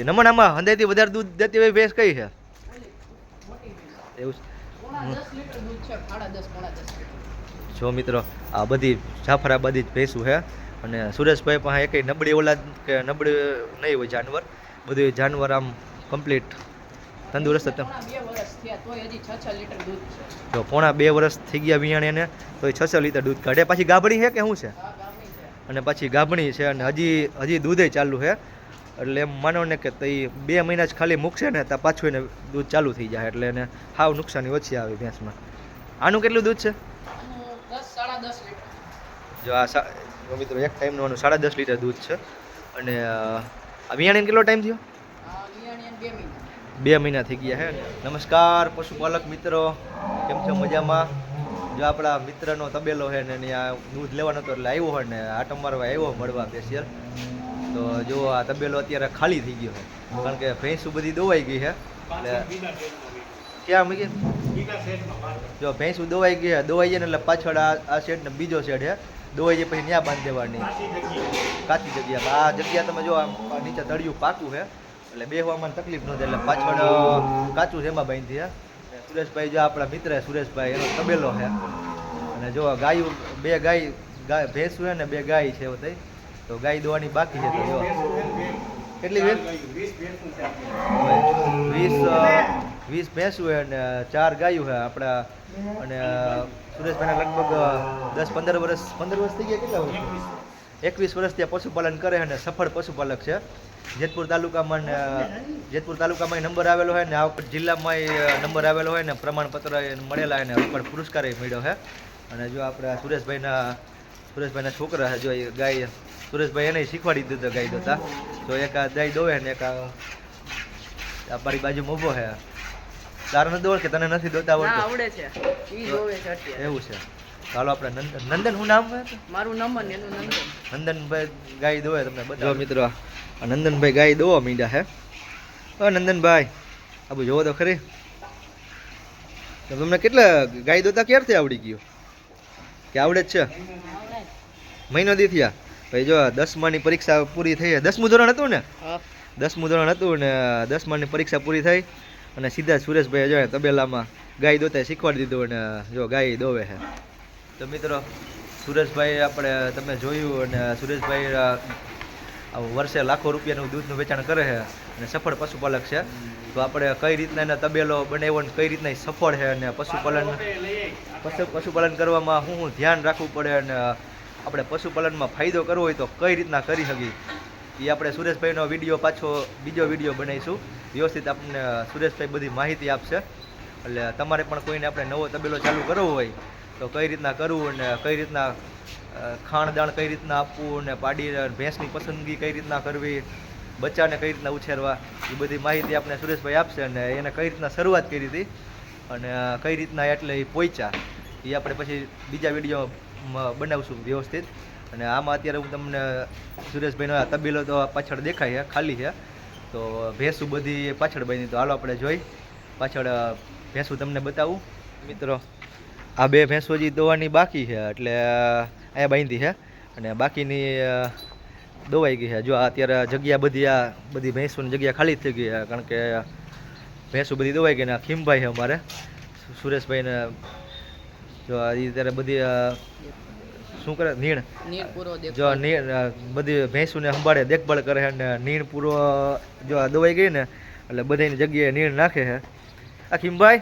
નમૂનામાં હંદેથી વધારે દૂધ દેતી હોય ભેંસ કઈ છે? એવું છે. છે જો મિત્રો આ બધી જાફરા બધી જ ભેંસું છે. અને સુરેશભાઈ પાસે એક નબળી ઓલાદ કે નબળી નહીં હોય જાનવર. બધું જાનવર આમ કમ્પ્લીટ તંદુરસ્ત હતા. છ છ છે. જો પોણા બે વર્ષ થઈ ગયા વિયાણે એને તો એ છસો લીટર દૂધ કાઢે. પાછી ગાભણી છે કે શું છે? છે. અને પાછી ગાભણી છે અને હજી હજી દૂધે ચાલુ છે. એટલે એમ માનો ને કે તઈ બે મહિના જ ખાલી મૂકશે ને તો પાછું એને દૂધ ચાલુ થઈ જાય એટલે એને હાવ નુકસાની ઓછી આવે ભેંસમાં. આનું કેટલું દૂધ છે? જો આ મિત્રો, એક ટાઈમનું આનું સાડા દસ લીટર દૂધ છે. અને આ વિયાણીને કેટલો ટાઈમ થયો? બે મહિના થઈ ગયા હે નમસ્કાર, પશુપાલક મિત્રો. કેમ છો? મજામાં? જો આપણા મિત્રનો તબેલો છે ને આ દૂધ લેવાનો હતો એટલે આવ્યો હોય ને, આટો મારવા આવ્યો મળવા સ્પેશિયલ તો જો આ તબેલો અત્યારે ખાલી થઈ ગયો છે. કારણ કે ભેંસું બધી દોવાઈ ગઈ છે. એટલે ક્યાં મૂકી? જો ભેંસું દોવાઈ ગઈ છે દોવાઈ જાય ને એટલે પાછળ આ શેડ ને બીજો શેડ છે. દોવાઈ જાય પછી ત્યાં બાંધી દેવાની. કાચી જગ્યા. આ જગ્યા તમે જો આ નીચે તળિયું પાકું છે એટલે બેહવામાં તકલીફ ન થાય એટલે પાછળ કાચું છે એમાં બાંધી છે. સુરેશભાઈ જો આપણા મિત્ર સુરેશભાઈ એનો તબેલો છે. અને જો ગાયું બે ગાય ગાય ભેંસું છે ને બે ગાય છે એવું થઈ. તો ગાય દોવાની બાકી છે તો જો. કેટલી વીસ અ, વીસ ભેંસું છે અને ચાર ગાયું છે આપણા. અને સુરેશભાઈના લગભગ દસ પંદર વર્ષ પંદર વર્ષ થઈ ગયા કેટલા વર્ષ? એકવીસ વર્ષ ત્યાં પશુપાલન કરે અને સફળ પશુપાલક છે. જેતપુર તાલુકામાં જેતપુર તાલુકામાં નંબર આવેલો હોય ને આ વખત જિલ્લામાં નંબર આવેલો હોય ને પ્રમાણપત્ર મળેલા ને ઉપર પુરસ્કાર મળ્યો છે. અને જો આપણે સુરેશભાઈના સુરેશભાઈના છોકરા જો એ ગાય સુરેશભાઈ એને શીખવાડી દીધો ગાય દોતા. તો એક આ દો દોવે ને એક આ મારી બાજુમાં મોભો હે. તારે નથી દોડ કે તને નથી દોતા આવડતું? આવડે છે. ઈ જોવે છે અત્યારે. એવું છે. ચાલો આપણે નંદન. નંદન શું નામ મારું નમન એનું નંદન. નંદનભાઈ ગાય દોવે તમને બધા મિત્રો આ નંદનભાઈ ગાય દોવા મીંડા હે. ઓ નંદનભાઈ આ બધું જોવો તો ખરી. તો તમને કેટલા ગાય દોતા ક્યારથી આવડી ગયું? કે આવડે જ છે? મહિનો દી થયા? ભાઈ જો દસમાની પરીક્ષા પૂરી થઈ દસમું ધોરણ હતું ને? દસમું ધોરણ હતું ને દસમાની પરીક્ષા પૂરી થઈ અને સીધા સુરેશભાઈ જો તબેલામાં ગાય દોતા શીખવાડી દીધું અને જો ગાય દોવે છે. તો મિત્રો સુરેશભાઈ આપણે તમે જોયું અને સુરેશભાઈ વર્ષે લાખો રૂપિયાનું દૂધનું વેચાણ કરે છે અને સફળ પશુપાલક છે. તો આપણે કઈ રીતના એના તબેલો બનાવ્યો ને કઈ રીતના સફળ છે અને પશુપાલન પશુ પશુપાલન કરવામાં શું શું ધ્યાન રાખવું પડે અને આપણે પશુપાલનમાં ફાયદો કરવો હોય તો કઈ રીતના કરી શકીએ? એ આપણે સુરેશભાઈનો વીડિયો પાછો, બીજો વીડિયો બનાવીશું. વ્યવસ્થિત આપણને સુરેશભાઈ બધી માહિતી આપશે. એટલે તમારે પણ કોઈને આપણે નવો તબેલો ચાલુ કરવો હોય તો કઈ રીતના કરવું અને કઈ રીતના ખાણ ખાણદાણ કઈ રીતના આપવું અને પાડી ભેંસની પસંદગી કઈ રીતના કરવી, બચ્ચાને કઈ રીતના ઉછેરવા એ બધી માહિતી આપણે સુરેશભાઈ આપશે અને એને કઈ રીતના શરૂઆત કરી હતી અને કઈ રીતના એટલે એ પહોંચ્યા એ આપણે પછી બીજા વીડિયો બનાવશું વ્યવસ્થિત. અને આમાં અત્યારે હું તમને સુરેશભાઈનો તબેલો તો પાછળ દેખાય છે, ખાલી છે. તો ભેંસું બધી પાછળ બની. તો હાલો આપણે જોઈ. પાછળ ભેંસું તમને બતાવું. મિત્રો, આ બે ભેંસો હજી દોવાની બાકી છે, એટલે અહીંયા બાંધી છે. અને બાકીની દોવાઈ ગઈ છે. જો અત્યારે જગ્યા બધી આ, બધી ભેંસોની જગ્યા ખાલી થઈ ગઈ છે, કારણ કે ભેંસો બધી દોવાઈ ગઈ ને ખીમભાઈ છે અમારે. સુરેશભાઈને જો આ ત્યારે બધી શું કરે નીણ? જો નીણ બધી ભેંસુને સંભાળે દેખભાળ કરે છે અને નીણ પૂરો જો આ દવાઈ ગઈ ને એટલે બધાની જગ્યાએ નીણ નાખે છે. આ ખીમભાઈ?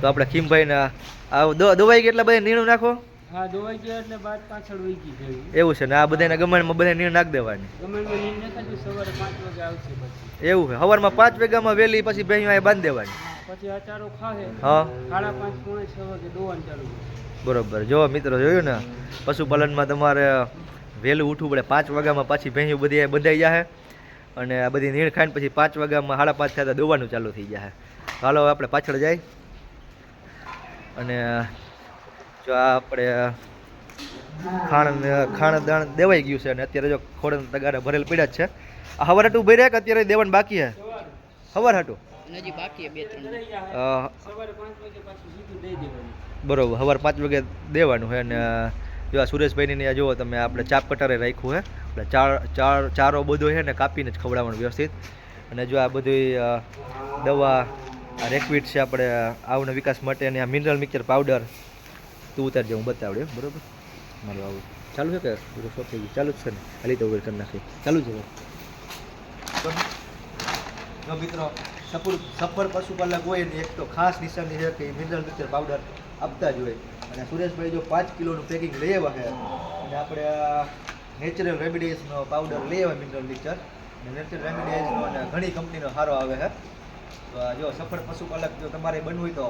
તો આપણે ખીમભાઈને આ દ- દવાઈ ગઈ એટલે બધા નીણ નાખો? હા દોવાઈ ગયો એટલે બાદ પાછળ વહી ગઈ જેવી એવું છે ને? આ બધાને ગમણમાં બધા નીર નાખી દેવાની. ગમે નીંદ નખાતી સવારે પાંચ વાગે આવશે પછી. એવું છે? સવારમાં પાંચ વાગ્યામાં વહેલી પછી ભેંસો એ બાંધી દેવાની. પછી આ ચારો હા. સાડા પાંચ પોણે છ વાગે દોવાનું ચાલુ બરોબર. જો મિત્રો જોયું ને? પશુપાલનમાં તમારે વહેલું ઉઠવું પડે. પાંચ વાગ્યામાં પાછી ભેંસો બધી બંધાઈ જાય અને આ બધી નીણ ખાઈને પછી પાંચ વાગ્યામાં સાડા પાંચ થતા દોવાનું ચાલુ થઈ જાય હાલો આપણે પાછળ જાય. અને જો આ આપણે ખાણ ખાણ દાણ દેવાઈ ગયું છે અને અત્યારે જો ખોડ તગારે ભરેલ પડ્યા છે. આ હવાર હાટું ભર્યા કે અત્યારે દેવાનું બાકી છે હવાર હાટું? બાકી બે ત્રણ બરોબર સવાર પાંચ વાગે દેવાનું છે અને જો આ સુરેશભાઈની ત્યાં જુઓ તમે આપણે ચાપ કટારે રાખ્યું છે એટલે ચાર ચાર ચારો બધો છે ને કાપીને જ ખવડાવવાનું વ્યવસ્થિત. અને જો આ બધી દવા રેક્વિટ છે આપણે આવના વિકાસ માટે અને આ મિનરલ મિક્સર પાવડર તું ઉતારજે હું બતાવડે બરોબર? મારું આવું. ચાલુ છે કે પૂરું શોખ થઈ ગયું? ચાલુ જ છે ને? હાલી તો ઉભેર કરી નાખી. ચાલુ છે. જો મિત્રો સફળ સફળ પશુપાલક હોય ને, એક તો ખાસ નિશાની છે કે મિનરલ મિક્સર પાવડર આપતા જ હોય. અને સુરેશભાઈ જો પાંચ કિલોનું પેકિંગ લઈ આવ્યા અને આપણે નેચરલ રેમિડીઝનો પાવડર લઈ આવ્યા મિનરલ મિક્સર, અને નેચરલ રેમિડીઝનો અને ઘણી કંપનીનો સારો આવે છે. તો જો સફળ પશુપાલક જો તમારે બનવું હોય તો,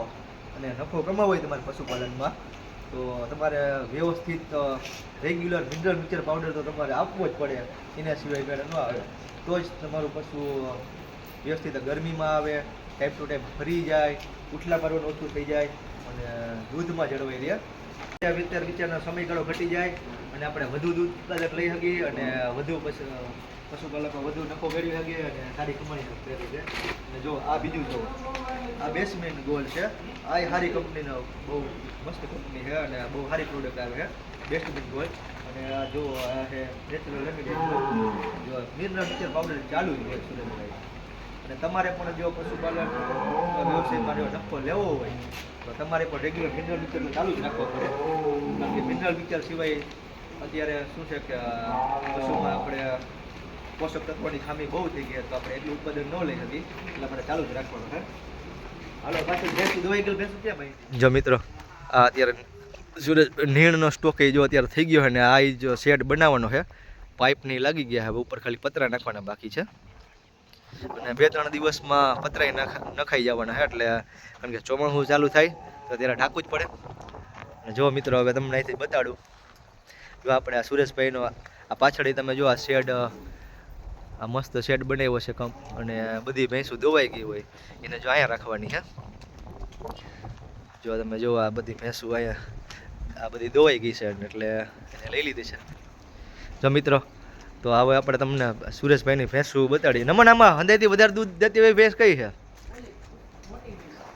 અને નફો કમાવો હોય તમારે પશુપાલનમાં તો તમારે વ્યવસ્થિત રેગ્યુલર મિનરલ મિક્સર પાવડર તો તમારે આપવો જ પડે. એના સિવાય મેળ ન આવે. તો જ તમારું પશુ વ્યવસ્થિત ગરમીમાં આવે ટાઈમ ટુ ટાઈમ ફરી જાય ઉઠલા મારવાનું ઓછું થઈ જાય અને દૂધમાં જળવાઈ રહે. વિચાર વિચાર વિચારનો સમયગાળો ઘટી જાય અને આપણે વધુ દૂધ ઉત્પાદક લઈ શકીએ અને વધુ પશુ પશુપાલકો વધુ નફો મેળવી શકીએ અને સારી કમાણી કરી અને જો આ બીજું જો, આ બેસમેન્ટ ગોલ છે. આ સારી કંપનીનો બહુ મસ્ત કંપની છે અને બહુ સારી પ્રોડક્ટ આવે છે. બેસ્ટ બીજ હોય અને જો, આ નેચરલ રેમેડી જો મિનરલ મિક્સર પાવડર ચાલુ જ હોય સુરેન્દ્રભાઈ. અને તમારે પણ જો પશુપાલન વ્યવસાયમાં જો નફો લેવો હોય, તો તમારે પણ રેગ્યુલર મિનરલ મિક્સર ચાલુ જ રાખવો પડે. કારણ કે મિનરલ મિક્સર સિવાય અત્યારે શું છે કે પશુમાં આપણે પોષક તત્વોની ખામી બહુ થઈ ગઈ તો આપણે એટલું ઉત્પાદન ન લઈ શકીએ. એટલે આપણે ચાલુ જ રાખવાનું છે. હાલો, પાછું ભેંસું દવાઈ ગયેલ ભેંસું ક્યાં ભાઈ? જો મિત્રો આ અત્યારે સુરજ નીણનો સ્ટોક એ જો અત્યારે થઈ ગયો છે ને આ જો શેડ બનાવવાનો છે. પાઇપની લાગી ગયા હવે ઉપર ખાલી પતરા નાખવાના બાકી છે. અને બે ત્રણ દિવસમાં પતરાય નાખ, નખાઈ જવાના છે, એટલે કારણ કે ચોમાસું ચાલુ થાય, તો ત્યારે ઢાંકવું જ પડે. અને જો મિત્રો, હવે તમને અહીંથી બતાડું. જો આપણે આ સુરેશભાઈનો આ પાછળ તમે જો આ શેડ આ મસ્ત શેડ બનાવ્યો છે કંપ અને બધી ભેંસું દોવાઈ ગઈ હોય, એને જો અહીંયા રાખવાની છે. જો તમે જો આ બધી ભેંસું અહીંયા, આ બધી દોવાઈ ગઈ છે એટલે એને લઈ લીધી છે. જો મિત્રો, તો હવે આપણે તમને સુરેશભાઈની ભેંસું બતાડી નમન આમાં હંદાઈથી વધારે દૂધ દેતી હોય ભેંસ કઈ છે?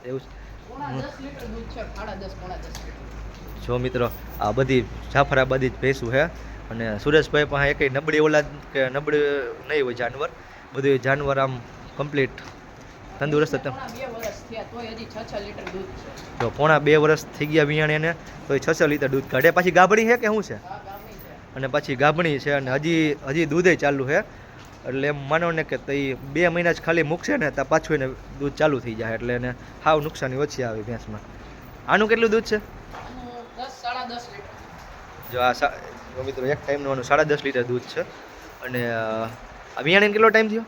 એવું છે? જો મિત્રો, આ બધી જાફરાબાદી જ ભેંસું છે અને સુરેશભાઈ પાસે કંઈ નબળી ઓલાદ કે નબળી નહીં હોય જાનવર બધું જાનવર આમ કમ્પ્લીટ તંદુરસ્ત હતા. છ છ છે. જો પોણા બે વર્ષ થઈ ગયા વિયાણીને તો એ છસો લીટર દૂધ કાઢે. પાછી ગાભણી છે કે શું છે? છે. અને પાછી ગાભણી છે અને હજી હજી દૂધે ચાલુ છે. એટલે એમ માનો ને કે તઈ બે મહિના જ ખાલી મૂકશે ને ત્યાં પાછું એને દૂધ ચાલુ થઈ જાય. એટલે એને હાવ નુકસાની ઓછી આવે ભેંસમાં. આનું કેટલું દૂધ છે? જો આ મિત્રો એક ટાઈમનું આનું સાડા દસ લીટર દૂધ છે. અને વિયાણીને કેટલો ટાઈમ થયો?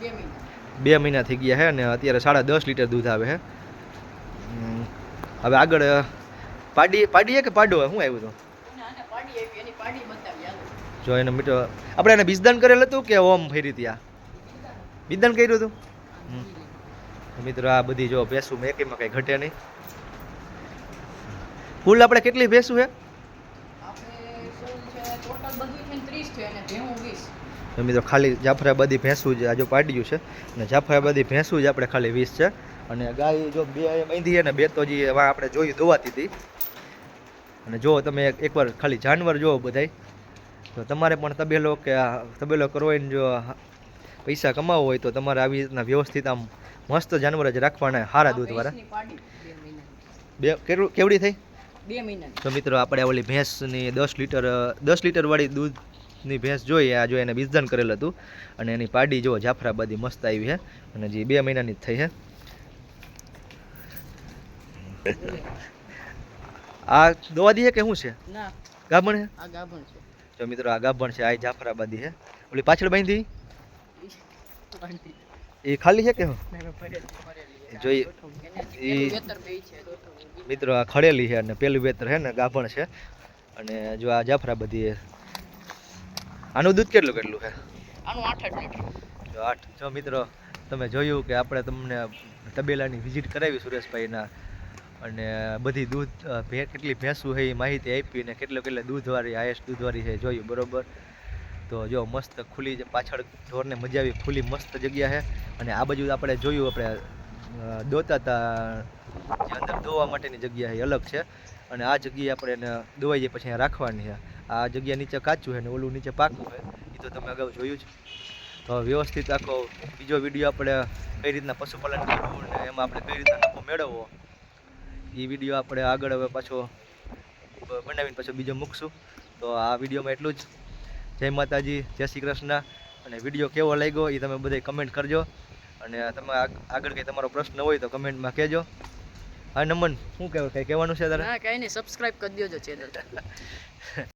બે મહિના. બે મહિના થઈ ગયા છે અને અત્યારે સાડા દસ લીટર દૂધ આવે છે હવે આગળ પાડી પાડીએ કે પાડો? શું આવ્યું હતું જો એને મીઠો આપણે એને બીજદાન કરેલ હતું કે ઓમ ફેરી ત્યાં બીજદાન કર્યું હતું. મિત્રો આ બધી જો ભેંસું મેં એકમાં કંઈ ઘટે નહીં. ફૂલ આપણે કેટલી ભેંસું છે વીસ તો મિત્રો ખાલી જાફરાબાદી ભેંસું જ આજુ પાડ્યું છે અને જાફરાબાદી ભેંસું જ આપણે ખાલી વીસ છે. અને ગાય જો બે બાંધી ને બે તો જે એમાં આપણે જોઈ ધોવાતી હતી. અને જો તમે એકવાર ખાલી જાનવર જુઓ બધાય. તો તમારે પણ તબેલો કે તબેલો કરવો હોય ને જો પૈસા કમાવો હોય તો તમારે આવી રીતના વ્યવસ્થિત આમ મસ્ત જાનવર જ રાખવાના સારા દૂધવાળા. બે કેટલું કેવડી થઈ? બે મહિના તો મિત્રો આપણે ઓલી ભેંસની દસ લીટર દસ લીટરવાળી દૂધની ભેંસ જોઈએ આ જો એને બીજદાન કરેલ હતું. અને એની પાડી જો જાફરાબાદી મસ્ત આવી છે અને જે બે મહિનાની જ થઈ છે આ દોવાદી છે કે શું છે? ગાભણ છે આ ગાભણ છે. જો મિત્રો આ ગાભણ છે આ જાફરાબાદી છે ઓલી પાછળ બાંધી. એ ખાલી છે કે હું. જોઈએ. મિત્રો આ ખડેલી છે અને પેલું વેતર છે ને ગાભણ છે. અને જો આ જાફરાબાદી છે આનું દૂધ કેટલું કેટલું છે? આનું આઠ આઠ લીટર જો આઠ. જો મિત્રો તમે જોયું કે આપણે તમને તબેલાની વિઝિટ કરાવી સુરેશભાઈના અને બધી દૂધ ભે કેટલી ભેંસું છે એ માહિતી આપી ને કેટલો કેટલો દૂધવાળી હાઈએસ્ટ દૂધવાળી છે જોયું બરોબર? તો જો મસ્ત ખુલ્લી પાછળ ઢોરને મજા આવી ખુલ્લી મસ્ત જગ્યા છે. અને આ બાજુ આપણે જોયું આપણે દોતા હતા જે અંદર દોવા માટેની જગ્યા છે એ અલગ છે. અને આ જગ્યાએ આપણે એને દોવાઈ જઈએ પછી રાખવાની છે. આ જગ્યા નીચે કાચું છે ને ઓલું નીચે પાકું છે. એ તો તમે અગાઉ જોયું જ તો વ્યવસ્થિત આખો બીજો વીડિયો આપણે કઈ રીતના પશુપાલન કરવું ને એમાં આપણે કઈ રીતના નફો મેળવવો એ વીડિયો આપણે આગળ હવે પાછો બનાવીને પાછો બીજો મૂકશું. તો આ વિડીયોમાં એટલું જ. જય માતાજી જય શ્રી કૃષ્ણ. અને વીડિયો કેવો લાગ્યો એ તમે બધા કમેન્ટ કરજો. અને તમે આગ- આગળ કંઈ તમારો પ્રશ્ન હોય તો કમેન્ટમાં કહેજો. હા નમન શું કહેવું કંઈ કહેવાનું છે તારે? હા કઈ નહીં સબસ્ક્રાઈબ કરી દેજો ચેનલ